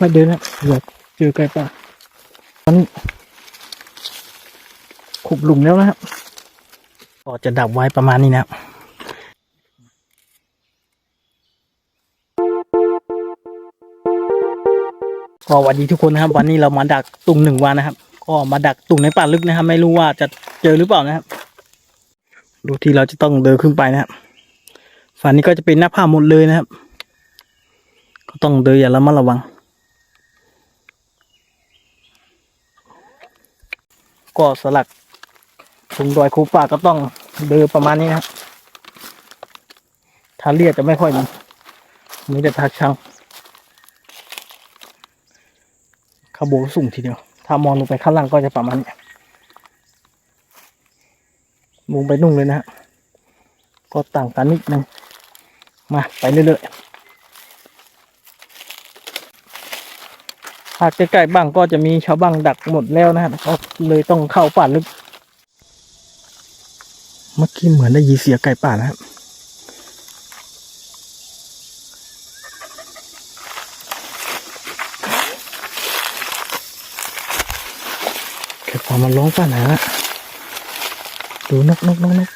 ค่เดินนะเผื่อเจอไก่ป่าตอนขุบหลุมแล้วนะครับก็จะดับไว้ประมาณนี้นะครับก็สวัสดีทุกคนนะครับ วันนี้เรามาดักตุ่มหนึ่งวันนะครับ ก็มาดักตุ่มในป่าลึกนะครับ ไม่รู้ว่าจะเจอหรือเปล่านะครับ ดูที่เราจะต้องเดินขึ้นไปนะครับฝั่งนี้ก็จะเป็นหน้าผาหมดเลยนะครับ ก็ต้องเดินอย่าระมัดระวัง ก็สลักถึงดอยคูป่าก็ต้องเดินประมาณนี้นะทาเลียดจะไม่ค่อยมีมีแต่ทางชังขบวนสูงทีเดียว ถ้ามองลงไปข้างล่างก็จะประมาณนี้ลงไปนุ่งเลยนะฮะก็ต่างกันนิดนึงมาไปเรื่อยๆ หากใกล้ๆบ้างก็จะมีชาวบ้างดักหมดแล้วนะฮะก็เลยต้องเข้าป่าลึก เมื่อกี้เหมือนได้ยินเสียงไก่ป่านะครับแค่พอมันร้องป่าไหนละดูนกนกนกนก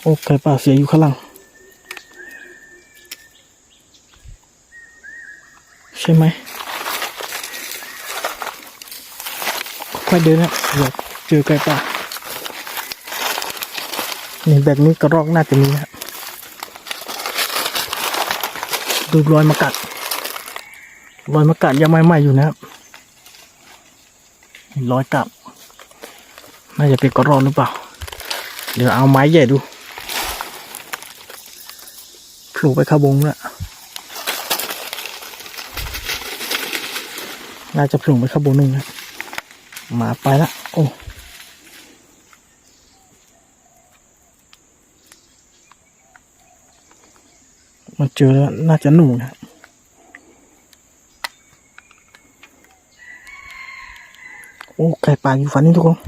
โอ้ไก่ป่าเสียอยู่ข้างหลัง ใช่ไหมค่อยเดินนะเดี๋ยวเจอไก่ป่านี่แบบนี้กระรอกน่าจะมีนะครับดูรอยมากัดรอยมะกาดยังไม่ไหม้อยู่นะครับรอยกลับ น่าจะเป็นกระรอนหรือเปล่า เดี๋ยวเอาไม้ใหญ่ดูขลูไปข้าบงแล้ว น่าจะผลุไปข้าบงหนึ่งนะหมาไปละโอ้มันเจอแล้วน่าจะหนูนะโอ้ไก่ป่าอยู่ฝันนี่ทุกคน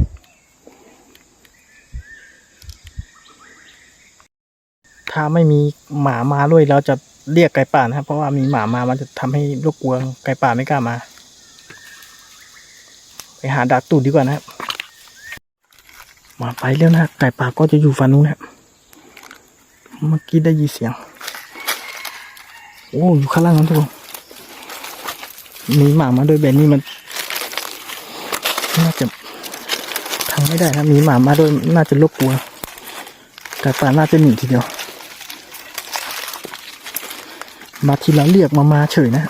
ถ้าไม่มีหมามาด้วยเราจะเรียกไก่ป่านะครับ เพราะว่ามีหมามามันจะทำให้รบกวนไก่ป่าไม่กล้ามา หาดักตูดดีกว่านะครับ มาไปแล้วนะไก่ป่าก็จะอยู่ฝันนู้นนะครับเมื่อกี้ได้ยินเสียง โอ้อยู่ข้างล่างนั้นทุกคนมีหมามาด้วยแบบนี้มันน่าจะทำไม่ได้นะมีหมามาด้วยน่าจะรบกวนแต่ป่าน่าจะหนีทีเดียว มาทีลังเรียกมามาเฉยนะ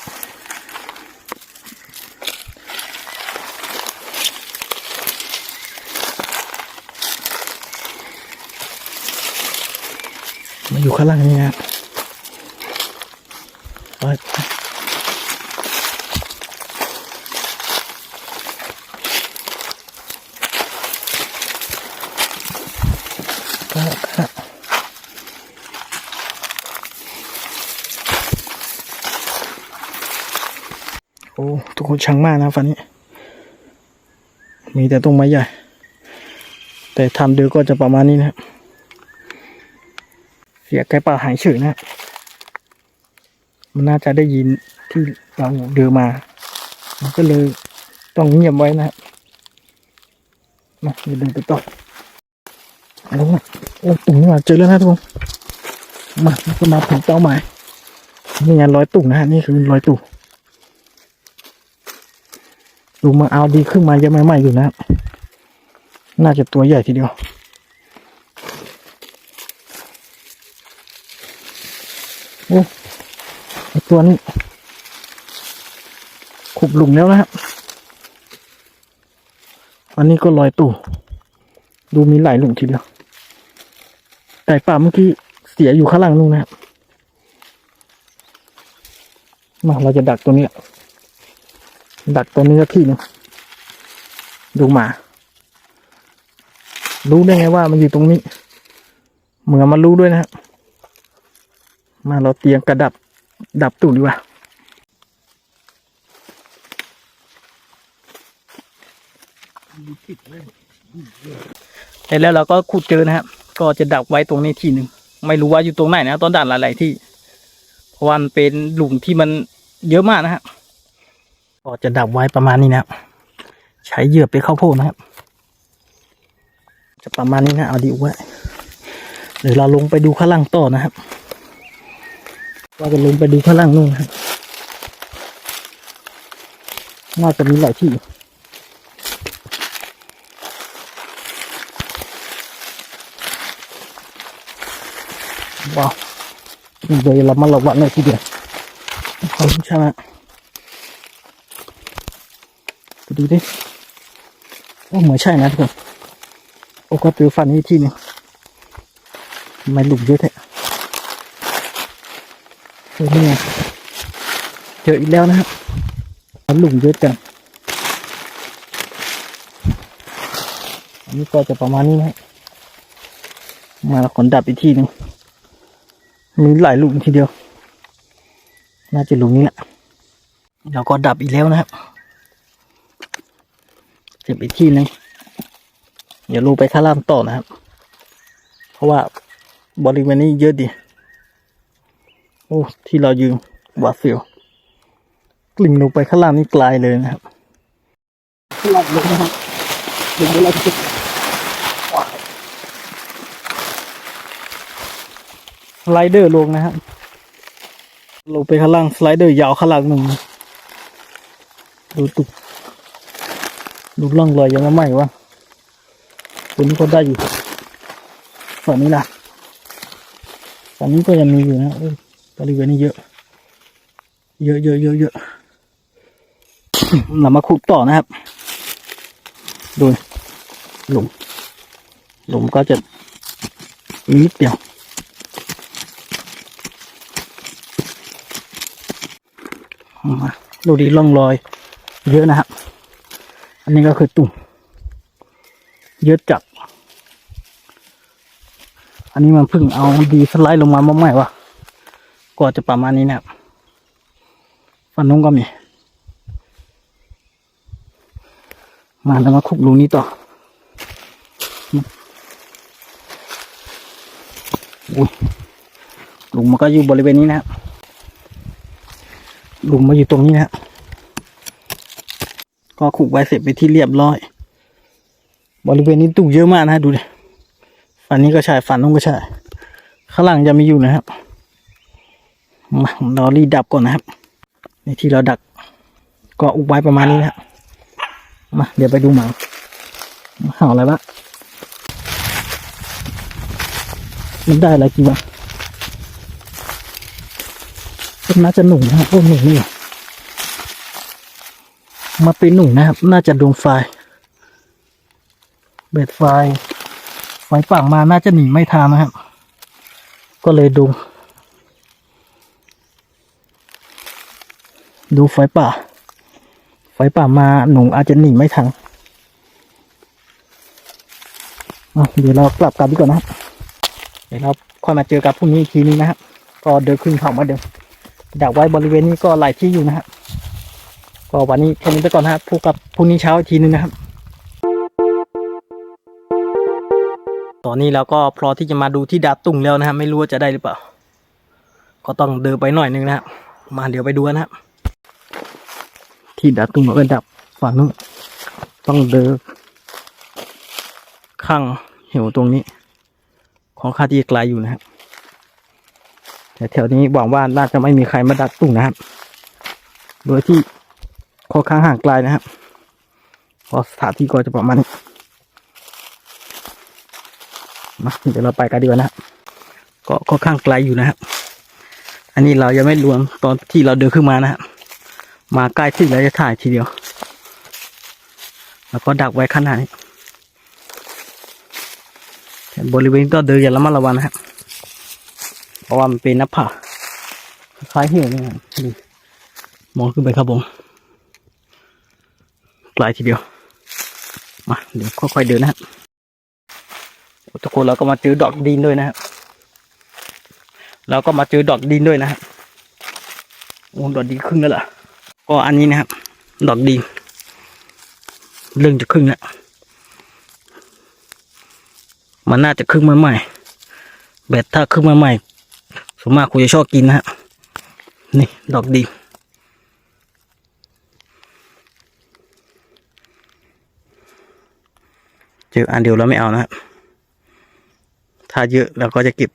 อยู่ข้างล่างนี่นะโอ้ทุกคนช่างมากนะฟันนี้ มีแต่ต้นไม้ใหญ่ แต่ทำเดือก็จะประมาณนี้นะครับ เสียไก่ป่าหายเฉยนะ มันน่าจะได้ยินที่เราเดินมา มันก็เลยต้องเงียบไว้นะมาเดินไปต่อโอ้โอ้ตุ่มนี่มาเจอแล้วนะทุกคนมาก็มาถึงเป้าหมายนี่ไงร้อยตุ่มนะฮะนี่คือร้อยตุ่มดูมาเอาดีขึ้นมาเยังไม่ไหม้อยู่นะ น่าจะตัวใหญ่ทีเดียว โอ้ตัวนี้ขุบหลุมแล้วนะครับ อันนี้ก็ลอยตู่ ดูมีหลายหลุมทีเดียวไก่ป่าเมื่อกี้เสียอยู่ข้างล่างนู่นนะครับ มาเราจะดักตัวนี้ ดักตัวนี้สักที่หนึงดูหมา รู้ได้ไงว่ามันอยู่ตรงนี้ เหมือนมันรู้ด้วยนะครับ มาเราเตียมกระดับดับตูดดีกว่าเสร็จแล้วเราก็ขุดเจอนะครับ ก็จะดักไว้ตรงนี้ทีหนึ่ง ไม่รู้ว่าอยู่ตรงไหนนะ ตองดักหลายๆที่ เพราะวันเป็นหลุมที่มันเยอะมากนะครับ ก็จะดับไว้ประมาณนี้นะครับ ใช้เหยื่อไปนข้าวโพดนะครับ จะประมาณนี้นะ เอาดีไว้เดี๋ยวเราลงไปดูข้างล่างต่อนะครับ เราจะลงไปดูข้างล่างนู่นนะครับน่าจะมีหลายที่ว้าวเลยเรามาระวังเลยทีเดียวขอบคุณใช่ไหมไปดูดิโอ้เหมือนใช่นะทุกคนโอ้ก็เจอฟันนี้ที่หนึงทำไมหลุมเยอะแท้ เจอนี่ไงเจออีกแล้วนะครับหลุมเยอะจังอันนี้ก็จะประมาณนี้นะครับมาแล้วขนดับอีกทีหนึงมีหลายหลุมทีเดียว น่าจะหลุมนี้แหละเราก็ดับอีกแล้วนะครับเจ็บอีกที่นึงเดี๋ยวลงไปข้าล่างต่อนะครับ เพราะว่าบริเวณนี้เยอะดี โอ้ที่เรายืนหวาดเสียวกลิ่งลงไปข้างล่างนี่ไกลเลยนะครับข้างล่างลงนะครับลงไปแล้วจะสไลเดอร์ลงนะครับลงไปข้างล่างสไลเดอร์ยาวข้างล่างหนึ่งดูตุกดูร่องรอยยังไม่ไหม้วะตัวนี้ก็ได้อยู่ฝั่งนี้ล่ะฝั่งนี้ก็ยังมีอยู่นะ บริเวณนี้เยอะ เยอะเยอะเยอะเยอะเรามาขุดต่อนะครับ ดูหลุม หลุมก็จะนิดเดียว มาดูดีร่องรอย เยอะนะครับ อันนี้ก็คือตุ่ม เยอะจัด อันนี้มันเพิ่งเอาดีสไลด์ลงมาเมื่อไหร่วะ ก็จะประมาณนี้นะครับฟันนุ่งก็มี มาแล้วมาขุกรูนี้ต่ออุ้ยหลุมมันก็อยู่บริเวณนี้นะครับหลุมมาอยู่ตรงนี้นะฮะก็ขุกไว้เสร็จไปที่เรียบร้อย บริเวณนี้ตุ่เยอะมากนะฮะดูดิฝันนี้ก็ใช่ฝันนู้นก็ใช่ข้างหลังจะมีอยู่นะครับ มาเรารีดดับก่อนนะครับ ในที่เราดักก็อุบไว้ประมาณนี้นะครับมาเดี๋ยวไปดูหมาเห่าอะไรบ้ามันได้อะไรกี่วะเป็นน่าจะหนุ่มนะครับพวกหนุ่มนี่มาเป็นหนุ่มนะครับ น่าจะดวงไฟเบ็ดไฟไฟป่างมาน่าจะหนีไม่ทันนะครับ ก็เลยดู ดูไฟป่า ไฟป่ามาหนูอาจจะหนีไม่ทันอะเดี๋ยวเรากลับกันดีกว่านะครับเดี๋ยวเราค่อยมาเจอกับพรุ่งนี้อีกทีนึงนะครับก็เดินขึ้นเขามาเดิมดักไว้บริเวณนี้ก็หลายที่อยู่นะครับก็วันนี้แค่นี้ไปก่อนนะครับพบกับพรุ่งนี้เช้าอีกทีนึงนะครับ ตอนนี้เราก็พร้อมที่จะมาดูที่ดาดตุงแล้วนะครับไม่รู้ว่าจะได้หรือเปล่า ก็ต้องเดินไปหน่อยนึงนะครับมาเดี๋ยวไปดูนะครับ ที่ดาดตุงเราก็ดับฝั่งนู้นต้องเดินข้างเหวตรงนี้ ของคาที่ไกลอยู่นะครับแต่แถวนี้หวังว่าน่าจะไม่มีใครมาดักตุ่งนะครับ โดยที่ค่อนข้างห่างไกลนะครับเพอสถานที่ก็จะประมาณนี้มาเดี๋ยวเราไปกันดีกว่านะครับก็ค่อนข้างไกลอยู่นะครับ อันนี้เรายังไม่รวมตอนที่เราเดินขึ้นมานะครับ มาใกล้ที่เราจะถ่ายทีเดียว แล้วก็ดักไว้ขนาดนี้แต่บริเวณก็เดินอย่าระมัดระวังนะครับเพราะว่ามันเป็นน้าผาคล้ายหิวนี่ครับนี่มองขึ้นไปครับผมไกลทีเดียวมาเดี๋ยวค่อยๆเดินนะครับทุกคนเราก็มาเจอดอกดินด้วยนะครับเราก็มาเจอดอกดินด้วยนะครับโอ้ดอกดินครึ่งแล้วล่ะ ก็อันนี้นะครับ ดอกดินเรื่องจะครึ่งแล้วมันน่าจะครึ่งมาใหม่แบตถ้าครึ่งมาใหม่ส่วนมากกูจะชอบกินนะฮะนี่ดอกดีเจออันเดียวแล้วไม่เอานะครับถ้าเยอะเราก็จะเก็บ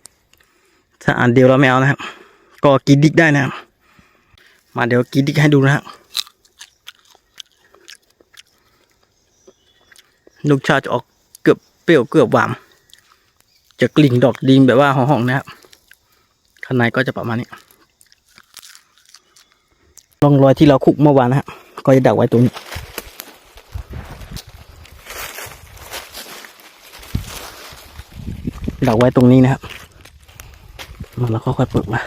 ถ้าอันเดียวเราไม่เอานะครับ ก็กินดิกได้นะครับ มาเดี๋ยวกินดิกให้ดูนะครับลูกชาจะออกเกือบเปรี้ยวเกือบหวาน จะกลิ่นดอกดีมแบบว่าหอมๆนะครับ ข้างในก็จะประมาณนี้ร่องรอยที่เราคุกเมื่อวานนะครับก็จะดักไว้ตรงนี้ดักไว้ตรงนี้นะครับ มันแล้วก็ค่อยเปิดมา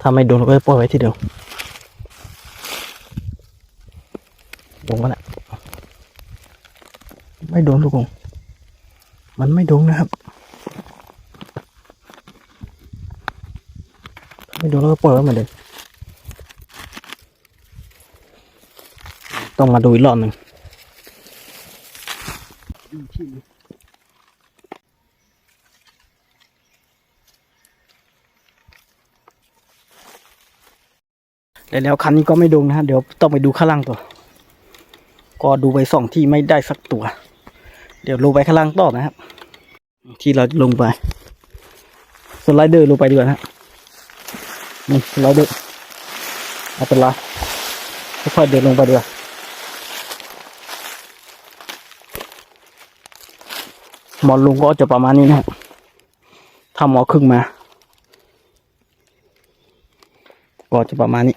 ถ้าไม่โดนก็ปล่อยไว้ที่เดียวลงมาแล้วไม่โดนทุกคนมันไม่โดนนะครับ ไม่โดนแล้วก็ปล่อยไว้เหมือนเดิมต้องมาดูอีกรอบหนึ่ง แล้วแล้วคันนี้ก็ไม่ดงนะฮะเดี๋ยวต้องไปดูข้างล่างตัวก็ดูไปสองที่ไม่ได้สักตัว เดี๋ยวลงไปข้างล่างต่อนะครับ ที่เราลงไปสไลเดอร์ลงไปดีกว่านะนี่สไลเดอร์เอาเป็นไรค่อยๆเดินลงไปดีกว่าหมอนลุงก็จะประมาณนี้นะครับถ้าหมอครึ่งมา ก็จะประมาณนี้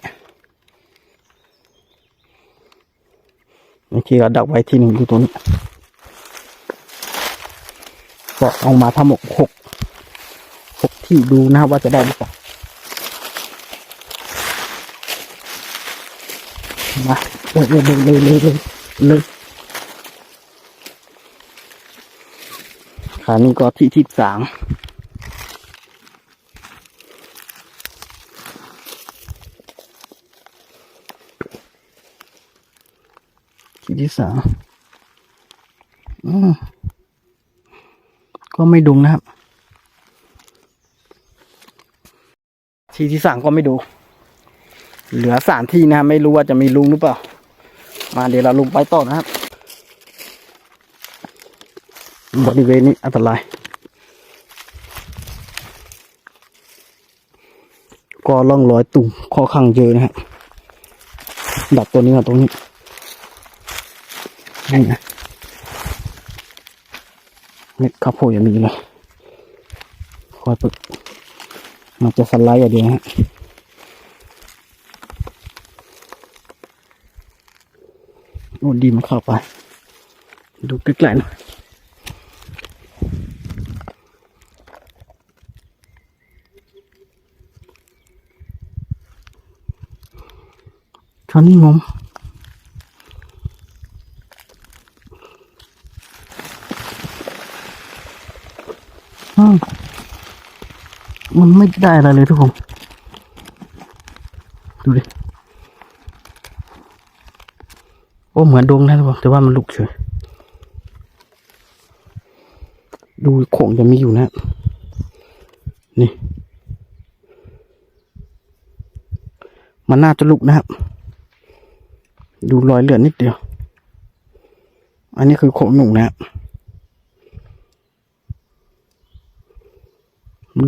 เมื่เราดักไว้ที่หนึ่งอยู่ตรงนี้ก็เอามาทั้งหมดหกหกที่ดูนะว่าจะได้หรือเปล่ามาเลยเลยเลยเลยเลยเลยขานี้ก็ที่ที่สาม ที่ที่สามอืมก็ไม่ดุงนะครับ ทีที่สามก็ไม่ดูเหลือสามที่นะครับไม่รู้ว่าจะมีลุงหรือเปล่า มาเดี๋ยวเราลุงไปต่อนะครับ บริเวณนี้อันตราย ก็ล่องรอยตุ่มข้อข้างเยอะนะครับดักตัวนี้กับตรงนี้ นี่นะเม็ดข้าวโพดยังมีเลยคอยปึก มันจะสไลด์อย่างเดียวฮะโอ้ดีมันเข้าไป ดูใกล้ๆหน่อยช้อนนี่งม มันไม่ได้อะไรเลยทุกคน ดูดิ โอ้ เหมือนดวงนะทุกคน แต่ว่ามันลุกเฉย ดูโขงจะมีอยู่นะ นี่ มันน่าจะลุกนะครับ ดูรอยเลือดนิดเดียว อันนี้คือโขงหนุ่งนะครับ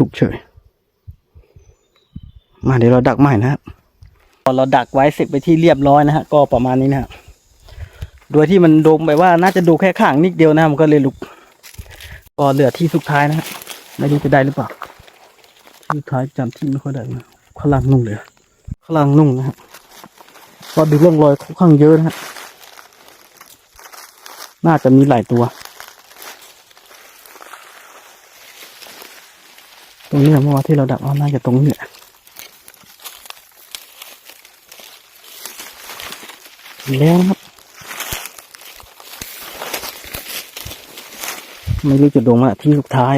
ลุกเฉย มาเดี๋ยวเราดักใหม่นะครับพอเราดักไว้เสร็จไปที่เรียบร้อยนะฮะก็ประมาณนี้นะฮะโดยที่มันโดมไปว่าน่าจะดูแค่ข้างนิดเดียวนะมันก็เลยลุก ก็เหลือที่สุดท้ายนะฮะไม่รู้จะได้หรือเปล่าที่สุดท้ายจำที่ไม่ค่อยได้นะข้างล่างนุ่งเลยข้างล่างนุ่งนะฮะก็ดูร่องรอยค่อนข้างเยอะนะฮะน่าจะมีหลายตัว รงนี้เมื่อวานที่เราดักเอาน่าจะตรงนี้แหละแล้วครับ ไม่รู้จะโดนมาที่สุดท้าย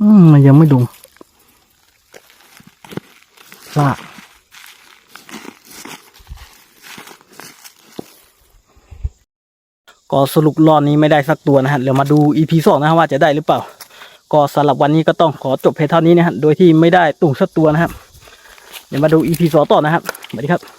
อืมมันยังไม่ดง ล่า ก็สรุปรอบนี้ไม่ได้สักตัวนะฮะเดี๋ยวมาดู EP สองนะฮะว่าจะได้หรือเปล่า ก็สำหรับวันนี้ก็ต้องขอจบเพียงเท่านี้นะฮะโดยที่ไม่ได้ตุ่งสักตัวนะครับเดี๋ยวมาดู EP สองต่อนะครับสวัสดีครับ